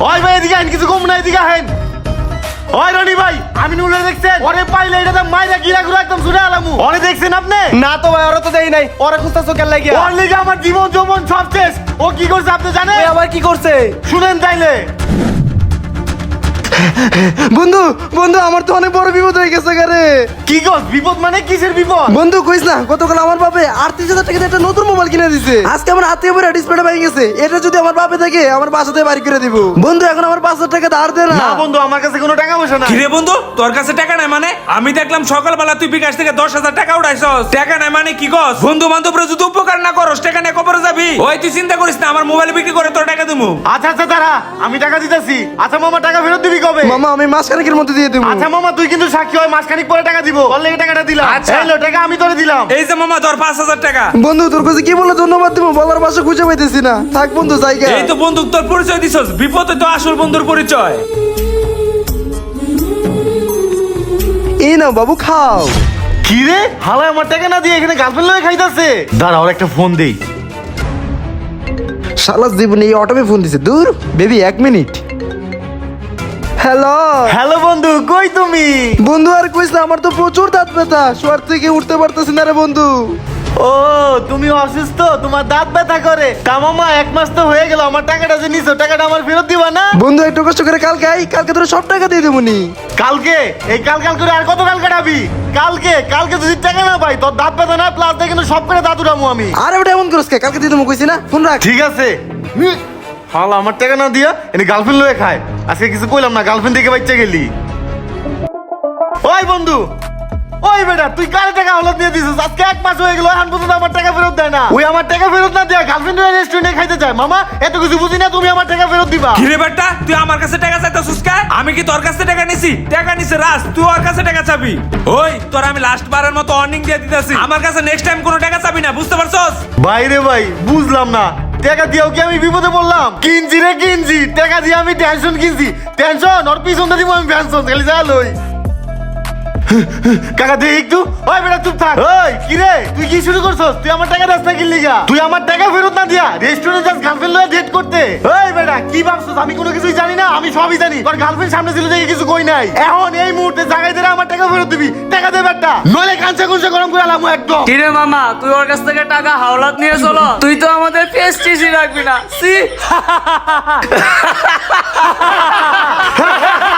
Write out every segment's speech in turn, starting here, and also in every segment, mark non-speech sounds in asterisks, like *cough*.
ওই ভাই এদিকে আইন কিছু কম না এদিকে আইন ওই রনি ভাই আমি নুলে দেখছেন। ওরে পাইলে এটা মাইরা গিরা গুরা একদম ছুড়ে আলামু। ওরে দেখছেন আপনি? না তো ভাই ওরা তো দেই নাই। ওরা খুঁজতেছো কেন লাগিয়া। ওর লিগে আমার জীবন যৌবন সব শেষ। ও কি করছে আপনি জানেন? আবার কি করছে? শুনেন তাইলে। বন্ধু বন্ধু আমার তো অনেক বড় বিপদ হয়ে গেছে গারে কি গো বিপদ মানে কিসের বিপদ? বন্ধু কইস না গতকাল আমার বাপে আটত্রিশ হাজার টাকা দিয়ে একটা নতুন মোবাইল কিনে দিছে। আজকে আমার হাতে পরে ডিসপ্লেটা ভেঙে গেছে। এটা যদি আমার বাপে থাকে আমার বাসাতে বাড়ি করে দিব। বন্ধু এখন আমার পাঁচ হাজার টাকা ধার দে না। না বন্ধু আমার কাছে কোনো টাকা পয়সা নাই। কিরে বন্ধু তোর কাছে টাকা নাই মানে? আমি দেখলাম সকালবেলা তুই বিকাশ থেকে দশ হাজার টাকা উঠাইছস। টাকা নাই মানে কি কস বন্ধু বান্ধবরা যদি উপকার না করস টাকা নিয়ে কবরে যাবি। ওই তুই চিন্তা করিস না আমার মোবাইল বিক্রি করে তোর দেবো আচ্ছা আচ্ছা দাঁড়া আমি টাকা দিতেছি। আচ্ছা মামা টাকা ফেরত দিবি কবে? মামা আমি মাস খানেকের মধ্যে দিয়ে দেবো। আচ্ছা মামা তুই কিন্তু সাক্ষী হয় মাসখানিক পরে টাকা দিব। বললে এই টাকাটা দিলাম। আচ্ছা। এই টাকা আমি তোরে দিলাম। এই যে মামা তোর পাঁচ হাজার টাকা। বন্ধু তোর কাছে কি বলে ধন্যবাদ দিব? বলার ভাষা খুঁজে পাইতেছি না। থাক বন্ধু জায়গা। এই তো বন্ধুক তোর পরিচয় দিছস। বিপদে তো আসল বন্ধুর পরিচয়। এই নাও বাবু খাও। কি রে হালায় আমার টাকা না দিয়ে এখানে গার্লফ্রেন্ড লয়ে খাইতাছে? দাঁড়া ওর একটা ফোন দেই। শালাস জীবনে এই অটোমে ফোন দিছে। দূর বেবি এক মিনিট হ্যালো হ্যালো বন্ধু কই তুমি? বন্ধু আর কইস না আমার তো প্রচুর দাঁত ব্যথা। শোয়ার থেকে উঠতে পারতেছি না রে বন্ধু। ও তুমি অসুস্থ? তোমার দাঁত ব্যথা করে। তা মামা এক মাস তো হয়ে গেল আমার টাকাটা যে নিছো টাকাটা আমার ফেরত দিবা না? বন্ধু একটু কষ্ট করে কালকে আই কালকে তোর সব টাকা দিয়ে দেবো নি। কালকে? এই কাল কাল করে আর কত কাল কাটাবি? কালকে কালকে যদি টাকা না পাই তোর দাঁত ব্যথা না প্লাস কিন্তু সব করে দাঁত উঠামু আমি। আরে ওটা এমন করিস কে? কালকে দিয়ে দেবো কইছি না? ফোন রাখ। ঠিক আছে। হাল আমার টাকা না দিয়া এনে গার্লফ্রেন্ড লয়ে খায়। আজকে কিছু কইলাম না গার্লফ্রেন্ড দেখে বাচ্চা গেলি। ওই বন্ধু ওই বেটা তুই কারে টাকা হলত দিয়ে দিছিস? আজকে এক মাস হয়ে গেল এখন পর্যন্ত আমার টাকা ফেরত দেয় না। ওই আমার টাকা ফেরত না দেয়া গার্লফ্রেন্ড রেস্টুরেন্টে খাইতে চায়। মামা এত কিছু বুঝি না তুমি আমার টাকা ফেরত দিবা। কিরে বেটা তুই আমার কাছে টাকা চাইতেছিস কা? আমি কি তোর কাছে টাকা নিছি? টাকা নিছে রাস তুই ওর কাছে টাকা চাবি। ওই তোর আমি লাস্ট বারের মতো অর্নিং দিয়ে দিতেছি। আমার কাছে নেক্সট টাইম কোনো টাকা চাবি না বুঝতে পারছস? বাইরে ভাই বুঝলাম না। টাকা দিয়েও কি আমি বিপদে পড়লাম? কিনছি রে কিনছি। টাকা দিয়ে আমি টেনশন কিনছি। টেনশন ওর পিছন দিব আমি পেনশন খালি যা লই। কাকা দে একটু। ওই বেটা চুপ থাক। ওই কি রে? তুই কি শুরু করছস? তুই আমার টাকা রাস্তা কিনলি গা। তুই আমার টাকা ফেরত না দিয়া রেস্টুরেন্টে যাস গার্লফ্রেন্ড লয়ে ডেট করতে। ওই বেটা কি ভাবছস? আমি কোনো কিছুই জানি না আমি সবই জানি। তোর গার্লফ্রেন্ড সামনে ছিল দেখে কিছু কই নাই। এখন এই মুহূর্তে জায়গায় দিলে আমার টাকা ফেরত দিবি। টাকা দে বেটা। নইলে কাঁচা কুঞ্চা গরম করে আলামু একদম। কিরে মামা তুই ওর কাছ থেকে টাকা হাওলাত নিয়ে চলো। তুই তো আমাদের পেস্টিসি রাখবি না। সি *laughs*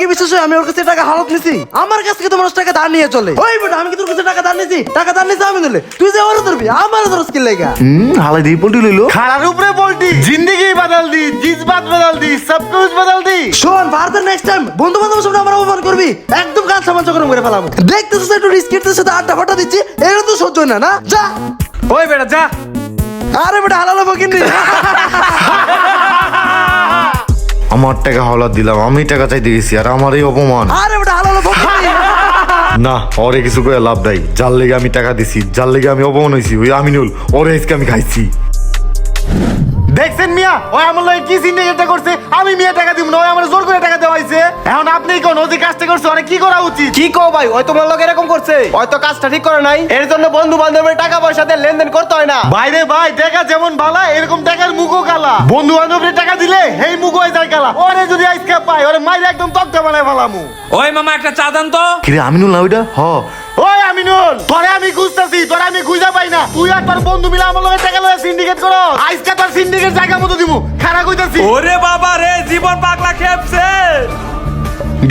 কি বিশ্বাস হয়? আমি ওর কাছে টাকা হালত নিছি। আমার কাছ থেকে মানুষ টাকা ধার নিয়ে চলে। ওই বেটা আমি কি তোর কাছে টাকা ধার নিছি? টাকা ধার নিছি আমি দিলে তুই যে ওর ধরবি আমার ধরস কি লাগা? হুম হালাই দিয়ে পল্টি লইলো। খাড়ার উপরে পল্টি জিন্দেগি বদল দি জিজ বাদ বাদাল দি সব কিছু বদল দি। শোন ভারতের নেক্সট টাইম বন্ধু বন্ধু সব আমার অপমান করবি। একদম কাজ সামান চক্রম করে ফেলাবো। দেখতেছিস একটু রিস্ক রিস্কের সাথে আড্ডা ফটা দিচ্ছি? এটা তো সহ্য না না? যা। ওই বেটা যা। আরে বেটা হালালো বকিন। দি *laughs* আমার টাকা হলাদ দিলাম আমি টাকা চাইতে গেছি আর আমার এই অপমান। আরে বেটা হালালো না ওরে কিছু করে লাভ দেয় যার লেগে আমি টাকা দিছি যার লেগে আমি অপমান হয়েছি ওই আমিনুল ওরে আজকে আমি খাইছি। দেখছেন মিয়া? ওই আমার লগে কি সিন্ডিকেটটা করছে? আমি মিয়া টাকা দিব না ওই আমার জোর করে টাকা দেওয়াইছে এখন আপনি কোন ও যে কাজটা করছে ওরে কি করা উচিত? কি কও ভাই ওই তোমার লোক এরকম করছে? হয়তো কাজটা ঠিক করে নাই। এর জন্য বন্ধু বান্ধবের টাকা পয়সা দিয়ে লেনদেন করতে হয় না। বাইরে ভাই টাকা যেমন ভালা এরকম টাকার মুখও কালা। বন্ধু বান্ধবের টাকা দিলে হেই মুখ হয়ে যায় কালা। ওরে যদি আইসকা পাই ওরে মাইরে একদম তক্তা বানায় ফেলামু। ওই মামা একটা চা দান তো। কিরে আমিনুল না ওইটা? হ। ওই আমিনুল তোরে আমি খুঁজতাছি তোরে আমি তুই তোর বন্ধু মিলে আমার লগে টাকা লয়ে সিন্ডিকেট করো আজকে তোর সিন্ডিকেট জায়গা মতো দিমু। খারাপ কইতাছি ওরে বাবা রে জীবন পাগলা খেপছে।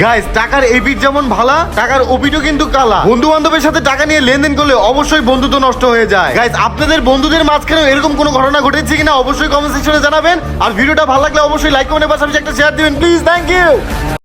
গাইস টাকার এপিট যেমন ভালা টাকার ওপিটও কিন্তু কালা। বন্ধু বান্ধবের সাথে টাকা নিয়ে লেনদেন করলে অবশ্যই বন্ধুত্ব নষ্ট হয়ে যায়। গাইস আপনাদের বন্ধুদের মাঝখানে এরকম কোনো ঘটনা ঘটেছে কিনা অবশ্যই কমেন্ট সেকশনে জানাবেন। আর ভিডিওটা ভালো লাগলে অবশ্যই লাইক কমেন্ট পাশাপাশি একটা শেয়ার দিবেন প্লিজ থ্যাংক ইউ